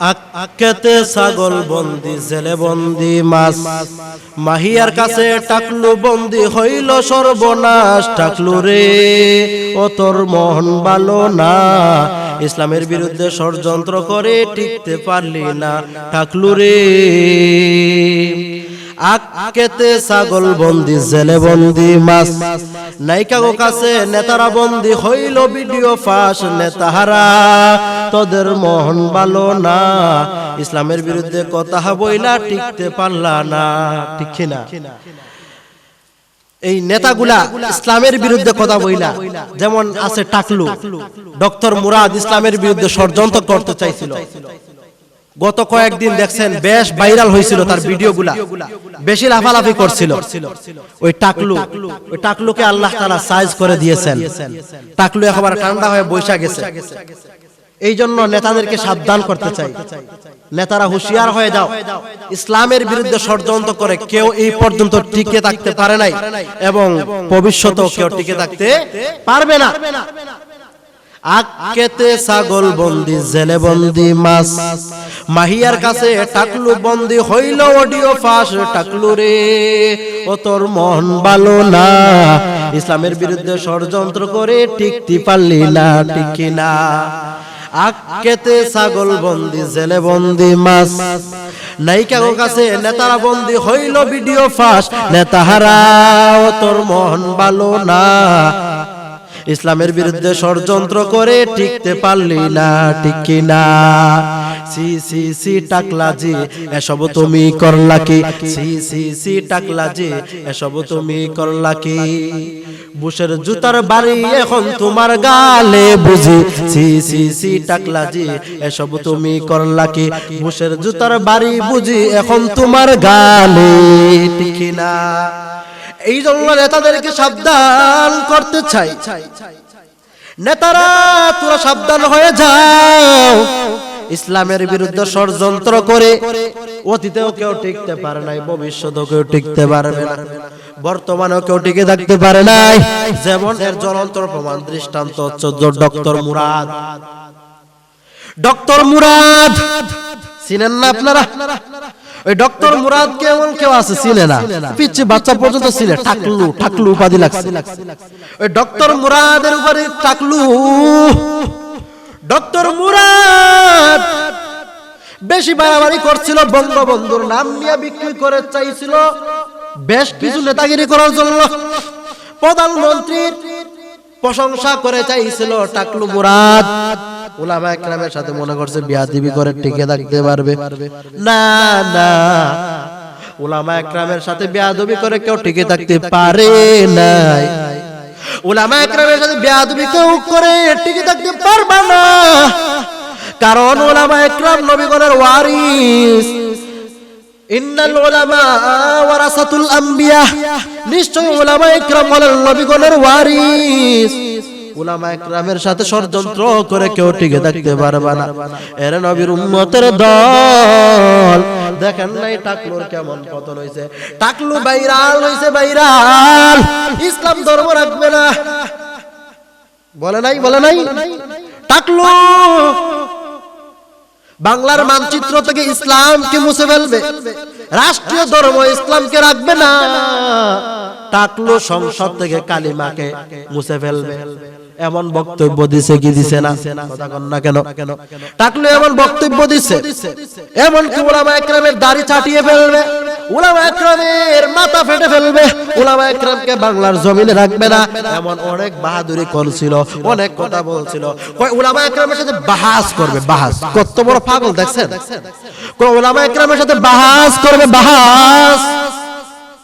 আক্কেতে ছাগল বন্দি জেলে বন্দি, মাছ। মাহিয়ার কাছে টাকলু বন্দি হইল সর্বনাশ। টাকলু রে, ও তোর মন ভালো না। ইসলামের বিরুদ্ধে ষড়যন্ত্র করে টিকতে পারলি না। টাকলু রে। আক্কেতে ছাগল বন্দি, জেলে বন্দি, মাছ। নাইকাগো কাছে নেতারা বন্দি হইল ভিডিও ফাঁস, নেতাহারা। তোদের না। ইসলামের বিরুদ্ধে কথা বইলা টিকতে পারলা না। ঠিক না? এই নেতাগুলা ইসলামের বিরুদ্ধে কথা বইলা। যেমন আছে টাকলু। ডক্টর মুরাদ ইসলামের বিরুদ্ধে ষড়যন্ত্র করতে চাইছিল। গত কয়েকদিন দেখছেন বেশ ভাইরাল হয়েছিল তার ভিডিওগুলা বেশি লাফালাফি করছিল। ওই টাকলু ওই টাকলুকে আল্লাহ তাআলা সাইজ করে দিয়েছেন। টাকলু একেবারে ঠান্ডা হয়ে বৈশা গেছে। এই জন্য নেতাদেরকে সাবধান করতে চাই। নেতারা হুঁশিয়ার হয়ে যাও। ইসলামের বিরুদ্ধে ষড়যন্ত্র করে কেউ এই পর্যন্ত টিকে থাকতে পারে নাই এবং ভবিষ্যতেও কেউ টিকে থাকতে পারবে না। আকেতে ছাগল বন্দি, জেলে বন্দি, মাছ। মাহিয়ার কাছে টাকলু বন্দি হইল অডিও ফাঁস টাকলু রে। ও তোর মন ভালো না। ইসলামের বিরুদ্ধে ষড়যন্ত্র করে টিকতে পারলি না, টিকি না। আকেতে ছাগল বন্দি, জেলে বন্দি, মাছ। নায়িকা কাছে নেতারা বন্দি হইল ভিডিও ফাঁস। নেতাহারা, ও তোর মন ভালো না। ইসলামের বিরুদ্ধে ষড়যন্ত্র করে টিকতে পারলি না টিকি না সি সি সি টাকলাজি এসব তুমি করলা কি সি সি সি টাকলাজি এসব তুমি করলা কি বুশের জুতার বাড়ি এখন তোমার গালে বুঝি সি সি সি টাকলাজি এসব তুমি করলা কি বুশের জুতার বাড়ি বুঝি এখন তোমার গালে টিকি না এই জন্য নেতাদেরকে সাবধান করতে চাই। নেতারা, তোরা সাবধান হয়ে যাও। ইসলামের বিরুদ্ধে ষড়যন্ত্র করে অতীতেও কেউ টিকতে পারে নাই, ভবিষ্যতেও কেউ টিকতে পারবে না, বর্তমানেও কেউ টিকে থাকতে পারে নাই। যেমন এর জ্বলন্ত প্রমাণ, দৃষ্টান্ত হচ্ছে ডক্টর মুরাদ। ডক্টর মুরাদ, চিনেন না আপনারা? ওই ডক্টর মুরাদ কেমন কেউ আছে? না। পিচ্ছে বাচ্চা পর্যন্ত ছিলে। টাকলু টাকলু উপাধি লাগছে। ওই ডক্টর মুরাদের উপরে টাকলু। ডক্টর মুরাদ বেশি বাড়াবাড়ি করছিল বঙ্গবন্ধুর নাম নিয়ে বিক্রি করে চাইছিল। বেশ কিছু নেতাগিরি করার জন্য প্রধানমন্ত্রীর প্রশংসা করে চাইছিল টাকলু মুরাদ। ওলামা একরামের সাথে মনে করছে বিয়া দিবি করে টিকে থাকতে পারবে। না না। ওলামা একরামের সাথে বেয়াদবি করে কেউ টিকে থাকতে পারে ওলামা একরামের সাথে বেয়াদবি কেউ করে টিকে থাকতে পারবে না। কারণ ওলামা একরাম নবীগণের ওয়ারিস। ইন্নাল উলামা ওয়ারাসাতুল আম্বিয়া। নিশ্চয় উলামা ইকরাম হলেন নবীগণের ওয়ারিস। উলামা ইকরামের সাথে ষড়যন্ত্র করে কেউ টিকে থাকতে পারবে না। এর নবীর উম্মতের দল। দেখেন নাই টাকলুর কেমন পতন হইছে। টাকলু বাইরাল হইছে বাইরাল ইসলাম ধর্ম রাখবে না। বলে নাই বলে নাই। টাকলু। বাংলার মানচিত্র থেকে ইসলামকে মুছে ফেলবে। রাষ্ট্রীয় ধর্ম ইসলামকে রাখবে না। টাকলো সংসদ থেকে কালিমাকে মুছে ফেলবে। এমন বক্তব্য দিছে কি দিছে না? কথা কন না কেন? টাকলো এমন বক্তব্য দিছে। এমন কি ওলামা একরামের দাড়ি চাটিয়ে ফেলবে? ওলামা একরামের মাথা ফেটে ফেলবে? ওলামা একরামকে বাংলার জমিনে রাখবে না? এমন অনেক বাহাদুরি করছিল, অনেক কথা বলছিল। কয় ওলামা একরামের সাথে বাহাস করবে, বাহাস। কত বড় পাগল, দেখছেন? কয় ওলামা একরামের সাথে বাহাস করবে, বাহাস।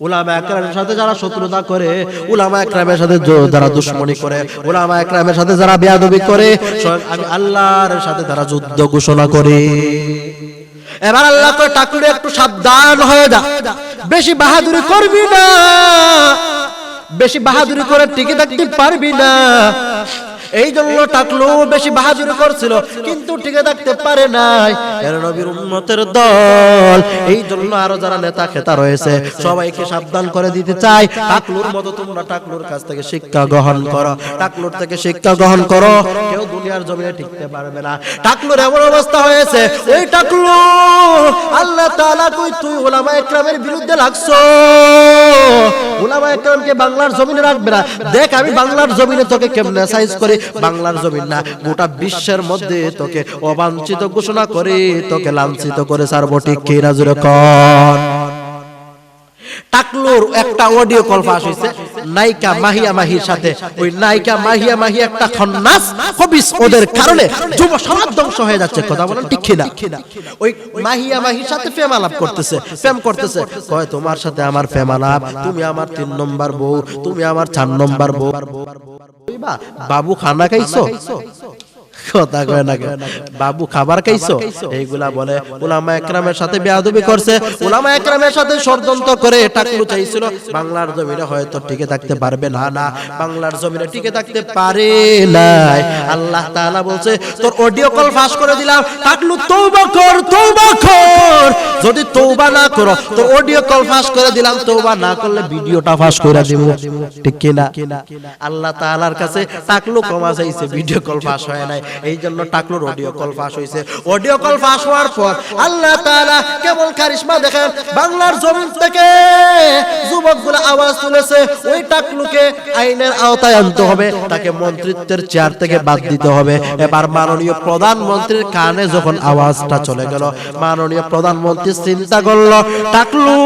উলামা একরামের সাথে যারা শত্রুতা করে উলামা একরামের সাথে যারা দুশ্মনী করে উলামা একরামের সাথে যারা বেয়াদবি করে আমি আল্লাহর সাথে তারা যুদ্ধ ঘোষণা করে। এবার আল্লাহ কয় টাকলু একটু সাবধান হয়ে যা। বেশি বাহাদুরি করবি না। বেশি বাহাদুরি করে টিকে থাকতে পারবি না। এই জন্য টাকলু বেশি বাহাদুরি করছিল, কিন্তু টিকে থাকতে পারে নাই। নবীর উন্মতের দল এই জন্য আরও যারা নেতা খেতা রয়েছে, সবাইকে সাবধান করে দিতে চাই। টাকলুর মতো তোমরা টাকলুর কাছ থেকে শিক্ষা গ্রহণ করো, টাকলুর থেকে শিক্ষা গ্রহণ করো, কেউ দুনিয়ার জমিনে টিকতে পারবে না। টাকলুর এমন অবস্থা হয়েছে, এই টাকলু, আল্লাহ তাআলা কই তুই ওলামা একরামের বিরুদ্ধে লাগছো? ওলামা একরামকে বাংলার জমিনে রাখবে না। দেখ আমি বাংলার জমিনে তোকে কেমনে সাইজ করে? বাংলার জমিন না, গোটা বিশ্বের মধ্যে তোকে অবাঞ্ছিত ঘোষণা করে, তোকে লাঞ্ছিত করে সারবো ঠিক কি রাজুর টাকলুর একটা অডিও কল ফাঁস হয়েছে। নায়িকা মাহিয়া মাহির সাথে ওই নায়িকা মাহিয়া মাহি একটা খন্নাস হবিস ওদের কারণে যুব সমাজ ধ্বংস হয়ে যাচ্ছে কথা বলেন ঠিক কিনা? ওই মাহিয়া মাহির সাথে প্রেম আলাপ করতেছে। প্রেম করতেছে। কয় তোমার সাথে আমার প্রেম আলাপ তুমি আমার তিন নম্বর বউ তুমি আমার চার নম্বর বউ। বাবু খানা খাইছো। কথা কয় না? বাবু খাবার খাইছো? এইগুলা বলে ওলামা একরামের সাথে বেয়াদবি করছে। ওলামা একরামের সাথে ষড়যন্ত্র করে টাকলু চাইছিল। বাংলার জমিনে হয়তো টিকে থাকতে পারবে না না। বাংলার জমিনে টিকে থাকতে পারে নাই। আল্লাহ তাআলা বলছে, তোর অডিও কল ফাঁস করে দিলাম। টাকলু, তওবা কর তওবা কর। যদি তওবা না করো তোর অডিও কল ফাঁস করে দিলাম। তওবা না করলে ভিডিওটা ফাঁস করে দিব। ঠিক কিনা আল্লাহ তাআলার কাছে টাকলু কমা চাইছে ভিডিও কল ফাঁস হয় নাই। এই জন্য টাকলুর অডিও কল ফাঁস হয়েছে অডিও কল ফাঁস হওয়ার পর আল্লাহ তাআলা কেবল কারিশমা দেখেন? বাংলার জমিন থেকে যুবকগুলো আওয়াজ তুলেছে, ওই টাকলুকে আইনের আওতায় আনতে হবে। তাকে মন্ত্রিত্বের চেয়ার থেকে বাদ দিতে হবে। এবার মাননীয় প্রধানমন্ত্রীর কানে যখন আওয়াজটা চলে গেল, মাননীয় প্রধানমন্ত্রী চিন্তা করল। টাকলু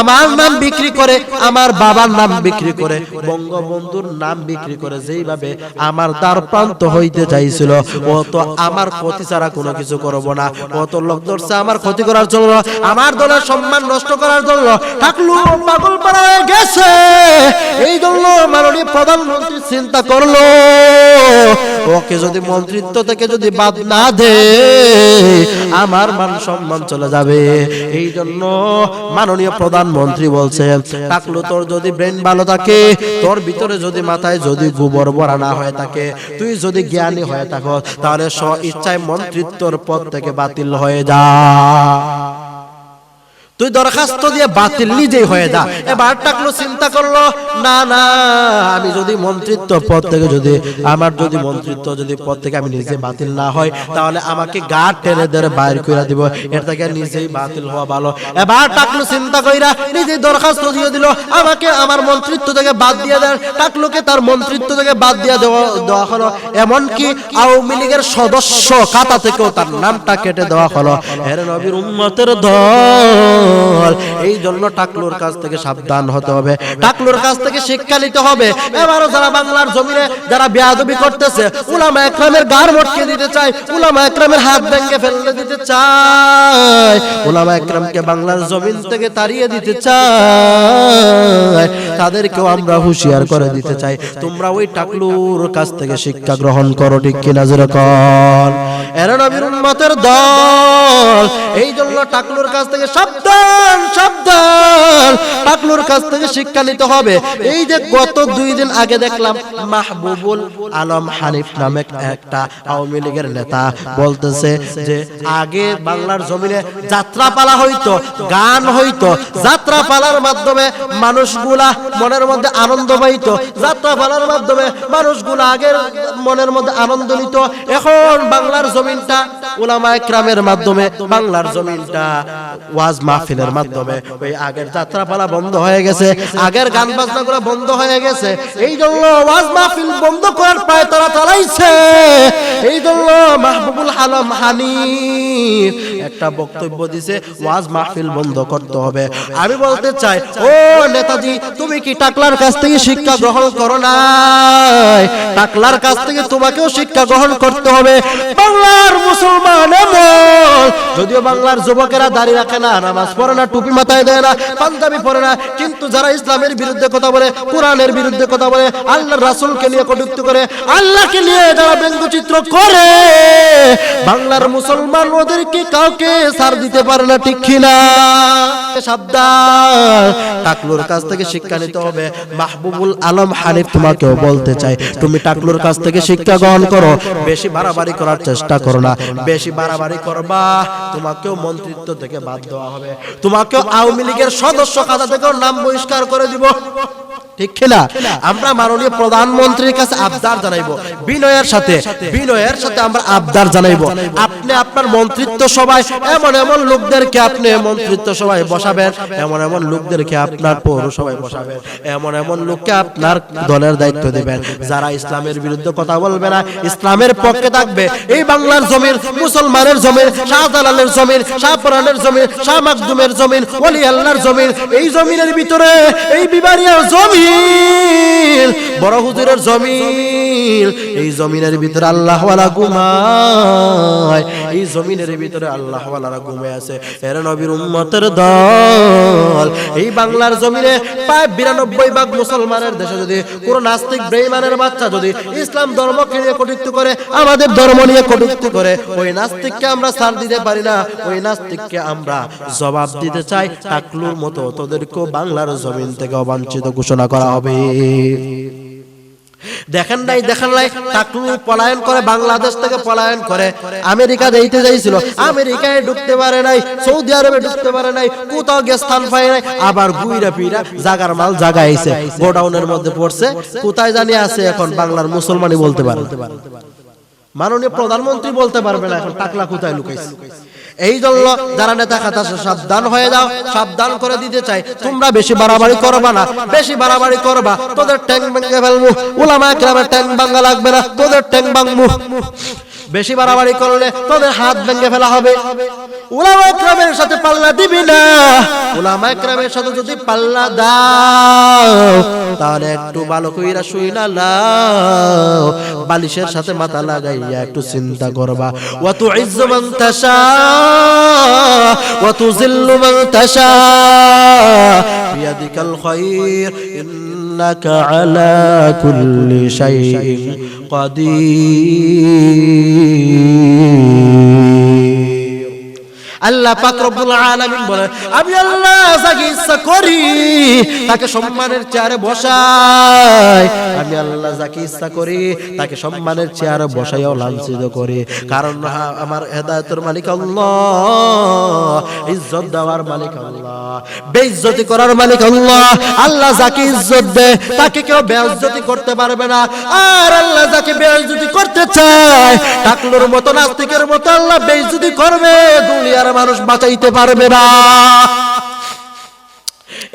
আমার নাম বিক্রি করে, আমার বাবার নাম বিক্রি করে, বঙ্গবন্ধুর নাম বিক্রি করে যেইভাবে আমার দ্বার প্রান্ত হইতে চাইছিল, ও তো আমার ক্ষতি ছাড়া কোনো কিছু করব না। ও তো লোক ধরছে আমার ক্ষতি করার জন্য, আমার দলের সম্মান নষ্ট করার জন্য। টাকলু পাগল পাড়া হয়ে গেছে। এই জন্য মাননীয় প্রধানমন্ত্রী চিন্তা করল, ওকে যদি মন্ত্রিত্ব থেকে যদি বাদ না দে আমার মান সম্মান চলে যাবে। এই জন্য মাননীয় প্রধানমন্ত্রী বলছেন কাকলু তোর যদি ব্রেন ভালো থাকে, তোর ভিতরে যদি মাথায় যদি গোবর ভরা না হয়ে থাকে, তুই যদি জ্ঞানী হয়ে থাকো তাহলে স্ব ইচ্ছায় মন্ত্রিত্বর পদ থেকে বাতিল হয়ে যা। তুই দরখাস্ত দিয়ে বাতিল নিজেই হয়ে যা। এবার টাকলো চিন্তা করল, না না, আমি যদি মন্ত্রিত্ব পদ থেকে যদি, আমার যদি মন্ত্রিত্ব যদি পদ থেকে আমি নিজে বাতিল না হয় তাহলে আমাকে গা টেনে ধরে বাইর করে দিব। এর থেকে নিজেই বাতিল হওয়া ভালো। এবার টাকলো চিন্তা কইরা নিজেই দরখাস্ত দিয়ে দিল, আমাকে আমার মন্ত্রিত্ব থেকে বাদ দিয়ে দেন। টাকলোকে তার মন্ত্রিত্ব থেকে বাদ দিয়ে দেওয়া দেওয়া হলো। এমনকি আওয়ামী লীগের সদস্য খাতা থেকেও তার নামটা কেটে দেওয়া হলো। এর নবীর উম্মতের দল এই জন্য টাকলুর কাছ থেকে সাবধান হতে হবে। কাছ থেকে শিক্ষা নিতে হবে। এবারও যারা বাংলার জমিনে যারা বেয়াদবি করতেছে, উলামা একরামের গার মটকে দিতে চায়, উলামা একরামের হাত ফেলতে দিতে চায়, উলামা একরামকে বাংলার জমিন থেকে তাড়িয়ে দিতে চায়। তাদেরকেও আমরা হুঁশিয়ার করে দিতে চাই। তোমরা ওই টাকলুর কাছ থেকে শিক্ষা গ্রহণ করো, ঠিক কিনা যেরকম এরা নবীর দল। এই জন্য টাকলুর কাছ থেকে সাবধান সাবধান। টাকলুর কাছ থেকে শিক্ষা নিতে হবে। এই যে গত দুই দিন আগে দেখলাম মাহবুবুল আলম হানিফ নামে একটা আওয়ামী লীগের নেতা বলতেছে যে, আগে বাংলার জমিনে হইতো, গান হইতো। মাধ্যমে মানুষগুলা মনের মধ্যে আনন্দ পাইত। যাত্রা পালার মাধ্যমে মানুষগুলা আগের মনের মধ্যে আনন্দ নিত। এখন বাংলার জমিনটা ওলামা মাধ্যমে বাংলার জমিনটা ওয়াজ মাহফিলের মাধ্যমে ওই আগের যাত্রাপালা বন্ধ হয়ে গেছে আগের গান বাজনাগুলো বন্ধ হয়ে গেছে এই জন্য ওয়াজ মাহফিল বন্ধ করার পায় তারা চালাইছে এই জন্য মাহবুবুল আলম হানিফ একটা বক্তব্য দিছে ওয়াজ মাহফিল বন্ধ করতে হবে। আমি বলতে চাই ও নেতাজি তুমি কি টাকলার কাছ থেকে শিক্ষা গ্রহণ করো নাই? টাকলার কাছ থেকে তোমাকেও শিক্ষা গ্রহণ করতে হবে। বাংলার মুসলমান এমন যদিও বাংলার যুবকেরা দাঁড়িয়ে রাখে না নামাজ পড়ে না, টুপি মাথায় দেয় না, পাঞ্জাবি পরে না। কিন্তু যারা ইসলামের বিরুদ্ধে কথা বলে, কোরআনের বিরুদ্ধে কথা বলে আল্লাহ রাসূলকে নিয়ে কটূক্তি করে, আল্লাহকে নিয়ে যারা ব্যঙ্গচিত্র করে, বাংলার মুসলমান ওদেরকে কাউকে সার দিতে পারে না, ঠিক কিনা কাছ থেকে শিক্ষা নিতে হবে। মাহবুবুল আলম হানিফ তোমাকেও বলতে চাই, তুমি কাছ থেকে শিক্ষা গ্রহণ করো। বেশি বাড়াবাড়ি করার চেষ্টা করো না। বেশি বাড়াবাড়ি করবা, তোমাকেও মন্ত্রিত্ব থেকে বাদ দেওয়া হবে। তোমাকেও আওয়ামী লীগের সদস্য খাতা থেকে নাম বহিষ্কার করে দিব। ঠিক কিনা? আমরা মাননীয় প্রধানমন্ত্রীর কাছে আবদার জানাইবো। বিনয়ের সাথে বিনয়ের সাথে আমরা আবদার জানাইবো। আপনি আপনার মন্ত্রিত্ব সভায়, এমন এমন লোকদেরকে আপনি মন্ত্রিত্ব সভায় বসাবেন, এমন এমন লোকদেরকে আপনার পৌরসভায় বসাবেন, এমন এমন লোককে আপনার দলের দায়িত্ব দিবেন। যারা ইসলামের বিরুদ্ধে কথা বলবে না, ইসলামের পক্ষে থাকবে। এই বাংলার জমির মুসলমানের জমির শাহজালালের জমির শাহপুরানের জমির শাহ মাকদুমের জমিন, ওলি আল্লাহর জমিন, এই জমিনের ভিতরে, এই বিবারিয়ার জমিন, বড় হুজুরের জমিন। এই জমিনের ভিতরে আল্লাহওয়ালা ঘুমায়, এই জমিনের ভিতরে আল্লাহওয়ালারা ঘুমায় আছে। এর নবীর উম্মতের দল। এই বাংলার জমিনে প্রায় বিরানব্বই ভাগ মুসলমানের দেশে যদি কোন নাস্তিক বেঈমানের বাচ্চা যদি ইসলাম ধর্মকে নিয়ে কটূক্তি করে, আমাদের ধর্ম নিয়ে কটূক্তি করে, ওই নাস্তিককে আমরা ছাড় দিতে পারি না, ওই নাস্তিককে আমরা জবাব দিতে চাই টাকলুর মতো তোদেরকেও বাংলার জমিন থেকে অবাঞ্ছিত ঘোষণা করা হবে। দেখেন নাই দেখেন নাই টাকলু পলায়ন করে, বাংলাদেশ থেকে পলায়ন করে। আমেরিকা যাইতে যাইছিল, আমেরিকায় ঢুকতে পারে নাই, সৌদি আরবে ঢুকতে পারে নাই, কোথাও গিয়ে স্থান পায় নাই, আবার গুইরা পিরা জাগার মাল জাগা আইছে গোডাউনের মধ্যে পড়ছে। কোথায় জানি আছে এখন, বাংলার মুসলমানই বলতে পারে। মাননীয় প্রধানমন্ত্রী বলতে পারবে না এখন টাকলা কোথায় লুকাইছে? এই জন্য যারা নেতা খাতা সাবধান হয়ে যাও সাবধান করে দিতে চাই। তোমরা বেশি বাড়াবাড়ি করবা না বেশি বাড়াবাড়ি করবা। তোদের ট্যাং ভেঙে ফেলব ওলামা একরামের ট্যাং ভাঙা লাগবে না। তোদের ট্যাং ভাঙবো বেশি বাড়াবাড়ি করলে তোদের হাত ভেঙে ফেলা হবে। ওলামা একরামের সাথে পাল্লা দিবি না। ওলামা একরামের সাথে যদি পাল্লা দাও, তাহলে একটু ভালো কইরা শুই না লাও। বালিশের সাথে মাথা লাগাইয়া একটু চিন্তা করবা। ওয়া তুইজ্জু মান তাশা ওয়া তুযিল্লু মান তাশা। বিয়াদিকাল খায়র إنك على كل شيء قدير. আল্লাহ পাক রব্বুল আলামিন বলে আমি আল্লাহ যাকে ইচ্ছা করি, তাকে সম্মানের চেয়ারে বসাই। আমি আল্লাহ যাকে ইচ্ছা করি, তাকে সম্মানের চেয়ারে বসাইও লাঞ্ছিত করি। কারণ আমার হেদায়েতের মালিক আল্লাহ, ইজ্জত দেওয়ার মালিক আল্লাহ, বেইজ্জতি করার মালিক আল্লাহ। আল্লাহ যাকে ইজ্জত দেয়, তাকে কেউ বেইজ্জতি করতে পারবে না। আর আল্লাহ যাকে বেইজ্জতি করতে চায়, টাকলুর মতো, নাস্তিকের মতো আল্লাহ বেইজ্জতি করবে। দুনিয়ার মানুষ বাঁচাইতে পারবে না।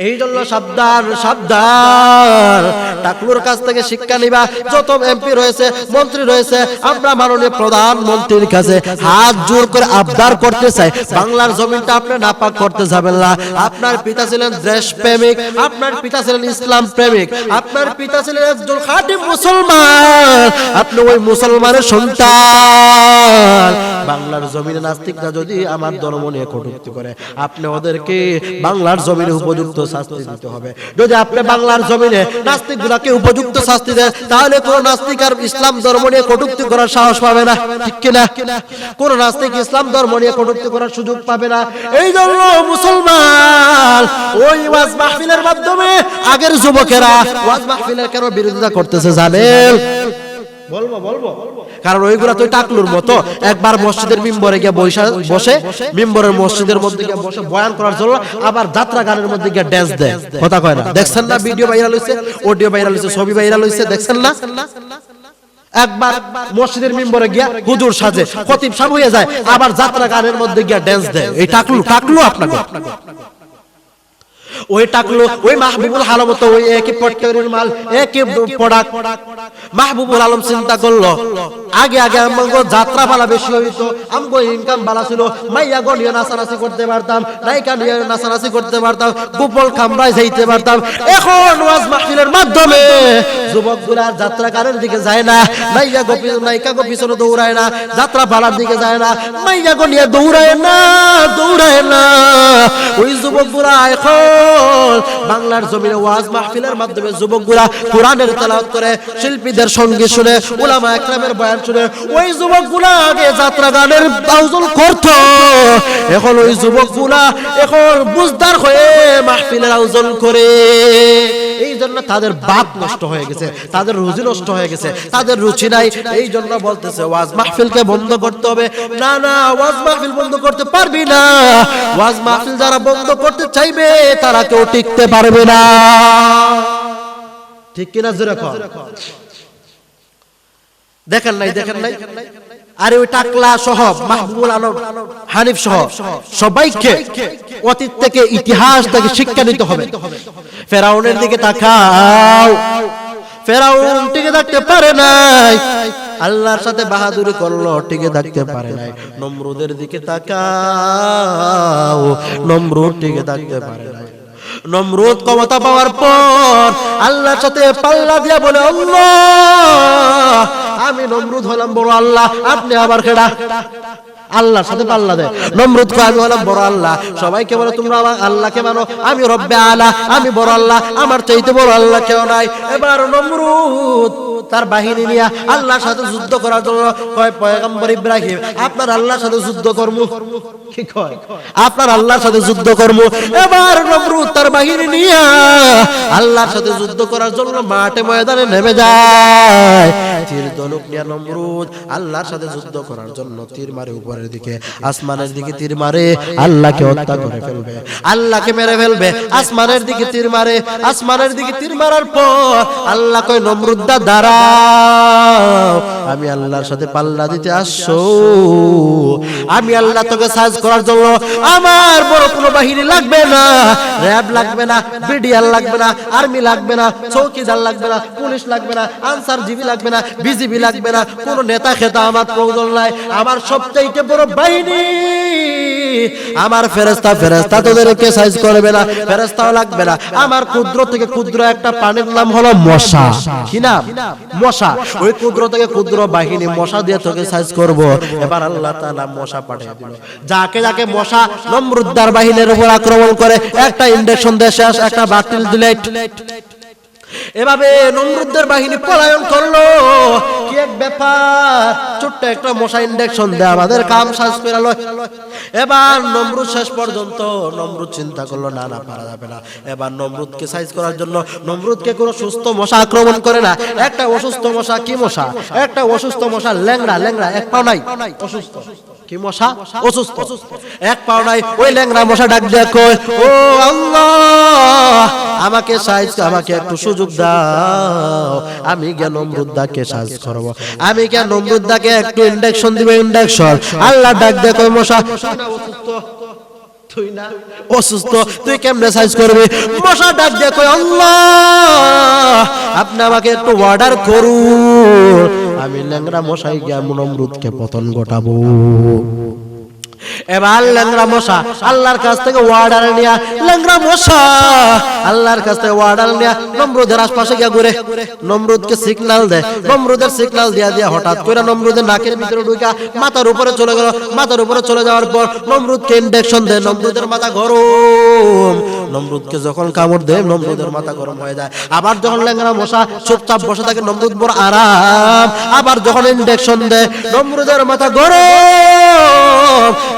এই জন্য সাবধান সাবধান। টাকলুর কাছ থেকে শিক্ষা নিবা। যত এমপি রয়েছে, মন্ত্রী রয়েছে, আমরা মাননীয় প্রধানমন্ত্রীর কাছে হাত জোর করে আবদার করতে চাই। বাংলার জমিনটা আপনি নাপাক করতে যাবেন না। আপনার পিতা ছিলেন দেশ প্রেমিক, আপনার পিতা ছিলেন ইসলাম প্রেমিক, আপনার পিতা ছিলেন একজন খাঁটি মুসলমান। আপনি ওই মুসলমানের সন্তান। বাংলার জমিনে নাস্তিকরা যদি আমার ধর্ম নিয়ে কটূক্তি করে, আপনি ওদেরকে বাংলার জমিনে উপযুক্ত শাস্তি দিতে হবে। যদি আপনি বাংলার জমিনে নাস্তিক গুলাকে উপযুক্ত শাস্তি দেন তাহলে কোন নাস্তিক আর ইসলাম ধর্ম নিয়ে কটুক্তি করার সাহস পাবে না। ঠিক কিনা? কোন নাস্তিক ইসলাম ধর্ম নিয়ে কটূক্তি করার সুযোগ পাবে না। এই জন্য মুসলমান, ওই ওয়াজ মাহফিলের মাধ্যমে আগের যুবকেরা, ওয়াজ মাহফিলের কেন বিরোধিতা করতেছে জানেন? কারণ ওইগুলা টাকলুর মতো। একবার মসজিদের মিম্বরে গিয়ে বসে, মিম্বরের মসজিদের মধ্যে গিয়ে বসে বয়ান করার জন্য আবার যাত্রা গানের মধ্যে গিয়ে ড্যান্স দেয়। কথা কয় না। দেখছেন না ভিডিও ভাইরাল হইছে? অডিও ভাইরাল হইছে? ছবি ভাইরাল হইছে? দেখছেন না? একবার মসজিদের মিম্বরে গিয়া হুজুর সাজে, খতিব হয়ে যায়, আবার যাত্রা গানের মধ্যে গিয়া ড্যান্স দেয়। এই টাকলু টাকলু আপনাকে। ওই টাকলো ওই মাহবুবুল আলম তো ওই একই পট্টরির মাল একই প্রোডাক্ট মাহবুবুল আলম চিন্তা করল আগে আগে আমগো যাত্রা বালা বেশি হইতো আমগো ইনকাম বালা ছিল মাইয়া গো নিয়ে নাচানাচি করতে পারতাম নায়িকা নিয়ে নাচানাচি করতে পারতাম গোপল খামরায় যাইতে পারতাম। এখন ওয়াজ মাহফিলের মাধ্যমে যুবকগুলা যাত্রা গানের দিকে যায় না গো নায়িকা গো পিছনে দৌড়ায় না যাত্রা পালার দিকে যায় না মাইয়া গো নিয়ে দৌড়ায় না দৌড়ায় না। ওই যুবকগুলা এখন বাংলার জমিনে ওয়াজ মাহফিলের মাধ্যমে যুবকগুলা কোরআনের তেলাওয়াত করে, শিল্পীদের সঙ্গে শুনে, উলামা একরামের বয়ান শুনে, ওই যুবকগুলা আগে যাত্রা গানের আয়োজন করত। এখন ওই যুবকগুলা এখন বুঝদার হয়ে মাহফিলের আয়োজন করে। এই জন্য তাদের বাপ নষ্ট হয়ে গেছে তাদের রুচি নষ্ট হয়ে গেছে তাদের রুচি নাই এই জন্য বলতেছে ওয়াজ মাহফিলকে বন্ধ করতে হবে। না না ওয়াজ মাহফিল বন্ধ করতে পারবি না ওয়াজ মাহফিল যারা বন্ধ করতে চাইবে তারা কেউ টিকতে পারবে না। ঠিক কিনা জোরে কর দেখেন নাই দেখেন নাই? আরে ওই টাকলা সহ মাহবুবুল আলম হানিফ সহ সবাইকে অতীত থেকে ইতিহাস থেকে শিক্ষা নিতে হবে। ফেরাউনের দিকে তাকাও। ফেরাউন টিকে থাকতে পারে নাই। আল্লাহর সাথে বাহাদুরি করল টিকে থাকতে পারে নাই। নমরুদের দিকে তাকাও। নমরুদ টিকে থাকতে পারে নাই। নমরুদ ক্ষমতা পাওয়ার পর আল্লাহর সাথে পাল্লা দিয়া বলে আল্লাহ! আমি নমরুদ হলাম বড় আল্লাহ। আপনি আবার খেড়া আল্লাহর সাথে পাল্লা দেয়। নমরুদ কয় হলাম বড় আল্লাহ। সবাইকে বলে, তোমরা আমার আল্লাহকে মানো। আমি রব্বে আলা, আমি বড় আল্লাহ। আমার চাইতে বড় আল্লাহ কেউ নাই। এবার নমরুদ তার বাহিনী নিয়ে আল্লাহর সাথে যুদ্ধ করার জন্য কয়, পয়গম্বর ইব্রাহিম, আপনার আল্লাহর সাথে যুদ্ধ কর্ম। কি কয়? আপনার আল্লাহর সাথে যুদ্ধ কর্ম। এবার নমরুদ তার বাহিনী নিয়ে আল্লাহর সাথে যুদ্ধ করার জন্য মাঠে ময়দানে নেমে যায়। তীর ধনুক নিয়ে নমরুদ, আল্লাহর সাথে যুদ্ধ করার জন্য তীর মারে উপরের দিকে, আসমানের দিকে তীর মারে, আল্লাহকে হত্যা করে ফেলবে, আল্লাহকে মেরে ফেলবে, আসমানের দিকে তীর মারে, আসমানের দিকে তীর মারার পর আল্লাহ কয় নমরুদ্দা দাঁড়াও, আমি আল্লাহর সাথে পাল্লা দিতে আসছো, আমি আল্লাহ তোকে সাজ করার জন্য আমার বড় কোনো বাহিনী লাগবে না, র্যাব লাগবে না, বিডিআর লাগবে না আর্মি লাগবে না চৌকিদার লাগবে না, পুলিশ লাগবে না, আনসার জিবি লাগবে না, বিজিবি লাগবে না, কোনো নেতা খেতা আমার প্রয়োজন নাই। আমার সবচাইতে বড় বাহিনী, আমার ফেরেস্তা ফেরেস্তা তোদেরকে সাইজ করবে না ফেরেস্তাও লাগবে না। আমার ক্ষুদ্র থেকে ক্ষুদ্র একটা প্রাণীর নাম হলো মশা। কি নাম? মশা। ওই ক্ষুদ্র থেকে ক্ষুদ্র বাহিনী মশা দিয়ে তোকে সাইজ করব। এবার আল্লাহ তাআলা মশা পাঠিয়ে দিল। যাকে যাকে মশা নমরুদ্দার বাহিনীর উপর আক্রমণ করে, একটা ইন্ডেকশন দেশে শেষ, একটা বাতিল দিলে এভাবে বাহিনী পলায়ন করল। কি এক ব্যাপার? ছোট্ট একটা মশা ইন্ডেকশন দেয়, আমাদের কাম করে লয়। এবার নমরুদ শেষ পর্যন্ত, নমরুদ চিন্তা করল, না না, পারা যাবে না। এবার নমরুদকে সাইজ করার জন্য, নমরুদকে কোনো সুস্থ মশা আক্রমণ করে না। একটা অসুস্থ মশা কি মশা? একটা অসুস্থ মশা ল্যাংড়া ল্যাংড়া, এক পাও নাই। অসুস্থ। কি মশা অসুস্থ এক পাও নাই ওই ল্যাংড়া মশা ডাক কয় ও আল্লাহ আমাকে সাইজ আমাকে একটু সুযোগ দাও আমি কেন নমরুদ্দাকে সাজ করব আমি জ্ঞান নমরুদ্দাকে একটু ইন্ডাকশন দিবে ইন্ডাকশন আল্লাহ ডাক দেখো মশা অসুস্থ তুই না। অসুস্থ তুই কেমনে সাইজ করবে? মশা ডাক দিয়ে কই আল্লাহ আপনি আমাকে একটু অর্ডার করুন। আমি ল্যাংরা মশাই গিয়া নমরুদকে পতন ঘটাবো। এবার ল্যাংরা মশা, আল্লাহর কাছ থেকে ওয়ার্ডার নিয়া ল্যাংরা মশা, আল্লাহর কাছ থেকে ওয়ার্ডার নিয়া নমরুদের আশপাশে গিয়া ঘুরে। নমরুদকে সিগন্যাল দেয় নমরুদের সিগন্যাল দিয়া দিয়া হঠাৎ করে নমরুদের নাকের ভিতরে ঢুকা মাথার উপরে চলে গেল। মাথার উপরে চলে যাওয়ার পর নমরুদকে ইন্ডেকশন দেয় নমরুদের মাথা গরম। নমরুদকে যখন কামড় দেয়, নমরুদের মাথা গরম হয়ে যায়। আবার যখন ল্যাংরা মশা চুপচাপ বসে থাকে, নমরুদ বড় আরাম। আবার যখন ইন্ডেকশন দেয় নমরুদের মাথা গরম।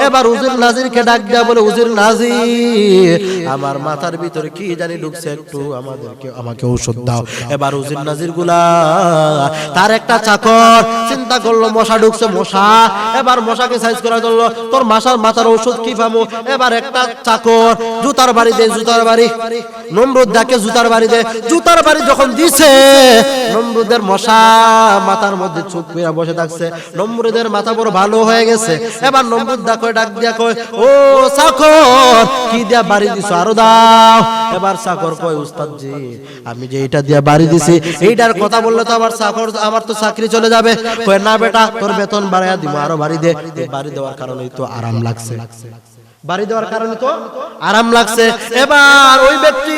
এবার উজির নাজিরকে ডাক দেয়া বলে উজির নাজির আমার মাথার ভিতরে কি জানি ঢুকছে একটু আমাদেরকে আমাকে ঔষধ দাও। এবার উজির নাজিরগুলা তার একটা চাকর চিন্তা করল মশা ঢুকছে মশা। এবার মশাকে সাইজ করার জন্য তোর মাসার মাথার ঔষধ কি পাবো এবার একটা চাকর জুতার বাড়ি দে জুতার বাড়ি। নমরুদ ডাকে জুতার বাড়ি দে। জুতার বাড়ি যখন দিছে নমরুদের মশা মাথার মধ্যে চুপ করে বসে থাকছে। নমরুদের মাথা বড় ভালো হয়ে গেছে। এবার নমরুদ দা কয় ডাক দিয়া কয়, ও চাকর কি দিয়া বাড়ি দিছো? আরও দাও। এবার চাকর কয় উস্তাদ জি আমি যে এটা দিয়া বাড়ি দিছি, এইটার কথা বললে তো আবার চাকর আমার তো চাকরি চলে যাবে। কয়, না বেটা, তোর বেতন বাড়াইয়া দিব আরও বাড়ি দে। বাড়ি দেওয়ার কারণেই তো আরাম লাগছে। বাড়ি দেওয়ার কারণে তো আরাম লাগছে। এবার ওই ব্যক্তি,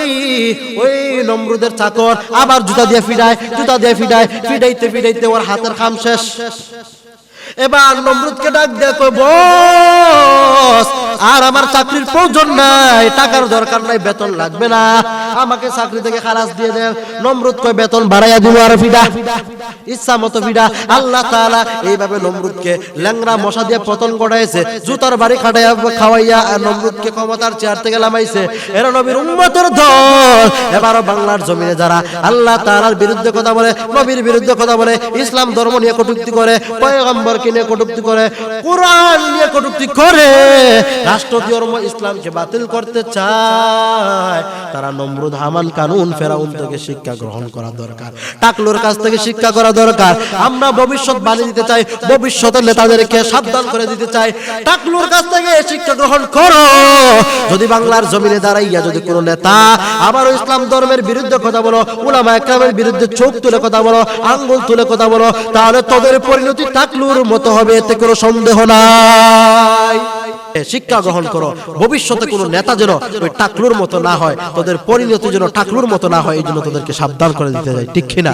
ওই নমরুদের চাকর আবার জুতা দিয়ে ফিডায় জুতা দিয়ে ফিডায় ফিডাইতে ফিডাইতে ওর হাতের কাম শেষ। এবার নমরুদকে ডাক কই বস, আর আমার চাকরির প্রয়োজন নাই, টাকার দরকার নাই, বেতন লাগবে না। আমাকে চাকরি থেকে খালাস দিয়ে দেন। নমরুদ কই বেতন বাড়াইয়া দিব আর ফিডা ইচ্ছা মতো ফিডা আল্লাহ তাআলা এইভাবে নমরুদকে ল্যাংরা মশা দিয়ে পতন করাইছে জুতার বাড়ি খাটাইয়া খাওয়াইয়া, আর নমরুদকে ক্ষমতার চেয়ার থেকে লামাইছে এরা নবীর উম্মতের দল। এবারও বাংলার জমিনে যারা আল্লাহ তাআলার বিরুদ্ধে কথা বলে, নবীর বিরুদ্ধে কথা বলে, ইসলাম ধর্ম নিয়ে কটুক্তি করে পয়গম্বরকে নিয়ে কটূক্তি করে কোরআন নিয়ে কটূক্তি করে রাষ্ট্র ধর্ম ইসলামকে বাতিল করতে চায়? তারা নমরুদ হামান কানুন ফেরাউন থেকে শিক্ষা গ্রহণ করা দরকার। টাকলুর কাছ থেকে শিক্ষা করা দরকার। আমরা ভবিষ্যৎ বানিয়ে দিতে চাই ভবিষ্যতের নেতাদেরকে সাবধান করে দিতে চাই। টাকলুর কাছ থেকে শিক্ষা গ্রহণ করো। যদি বাংলার জমিনে দাঁড়াইয়া যদি কোনো নেতা আবার ইসলাম ধর্মের বিরুদ্ধে কথা বলো উলামা একরামের বিরুদ্ধে চোখ তুলে কথা বলো আঙ্গুল তুলে কথা বলো তাহলে তোদের পরিণতি টাকলুর মতো হবে, এতে কোনো সন্দেহ নাই। শিক্ষা গ্রহণ করো। ভবিষ্যতে কোনো নেতা যেন ওই টাকলুর মতো না হয়, তোদের পরিণতি যেন টাকলুর মতো না হয়, এই জন্য তোদেরকে সাবধান করে দিতে চাই, ঠিক কিনা?